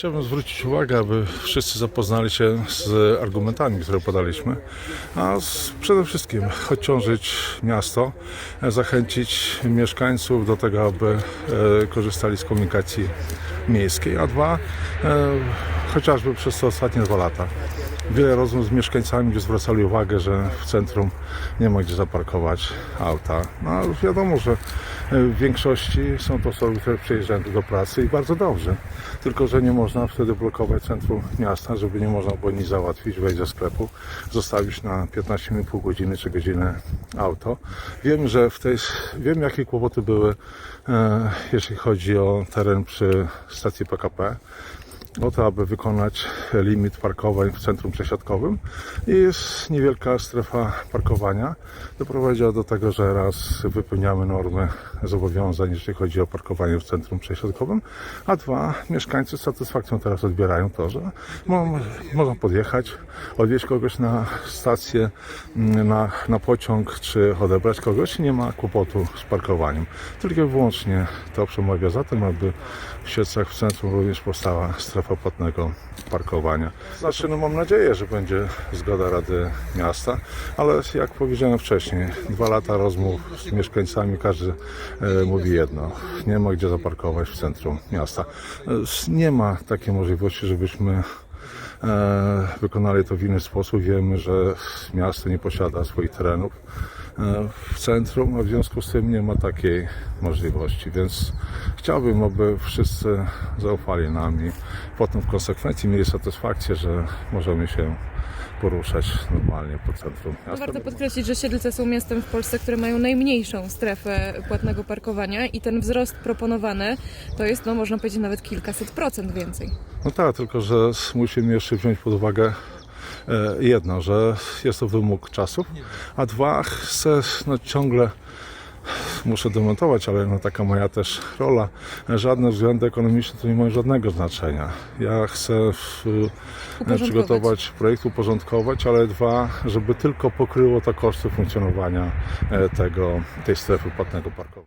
Chciałbym zwrócić uwagę, aby wszyscy zapoznali się z argumentami, które podaliśmy, a przede wszystkim odciążyć miasto, zachęcić mieszkańców do tego, aby e, korzystali z komunikacji miejskiej, a dwa, e, chociażby przez te ostatnie dwa lata. Wiele rozmów z mieszkańcami, gdzie zwracali uwagę, że w centrum nie ma gdzie zaparkować auta. No ale wiadomo, że e, w większości są to osoby, które przyjeżdżają do pracy i bardzo dobrze. Tylko, że nie można wtedy blokować centrum miasta, żeby nie można było nic załatwić, wejść do sklepu, zostawić na 15 minut, pół godziny czy godzinę auto. Wiem, że w tej, wiem jakie kłopoty były, e, jeśli chodzi o teren przy stacji PKP o to, aby wykonać limit parkowań w centrum przesiadkowym i jest niewielka strefa parkowania. Doprowadziła do tego, że raz wypełniamy normy zobowiązań, jeśli chodzi o parkowanie w centrum przesiadkowym, a dwa, mieszkańcy z satysfakcją teraz odbierają to, że mo- można podjechać, odwieźć kogoś na stację, mm, na, na pociąg, czy odebrać kogoś i nie ma kłopotu z parkowaniem. Tylko i wyłącznie to przemawia za tym, aby w Siedlcach w centrum również powstała strefa płatnego parkowania. Znaczy, no mam nadzieję, że będzie zgoda Rady Miasta, ale jak powiedziałem wcześniej, dwa lata rozmów z mieszkańcami, każdy e, mówi jedno. Nie ma gdzie zaparkować w centrum miasta. E, nie ma takiej możliwości, żebyśmy wykonali to w inny sposób. Wiemy, że miasto nie posiada swoich terenów e, w centrum, a w związku z tym nie ma takiej możliwości, więc chciałbym, aby wszyscy zaufali nam i potem w konsekwencji mieli satysfakcję, że możemy się poruszać normalnie po centrum miasta. warto podkreślić, że Siedlce są miastem w Polsce, które mają najmniejszą strefę płatnego parkowania i ten wzrost proponowany to jest, no można powiedzieć, nawet kilkaset procent więcej. No tak, tylko że musimy jeszcze wziąć pod uwagę e, jedno, że jest to wymóg czasów, a dwa, chcę no, ciągle muszę demontować, ale no, taka moja też rola. Żadne względy ekonomiczne to nie mają żadnego znaczenia. Ja chcę w, e, przygotować projekt, uporządkować, ale dwa, żeby tylko pokryło to koszty funkcjonowania e, tego, tej strefy płatnego parkowania.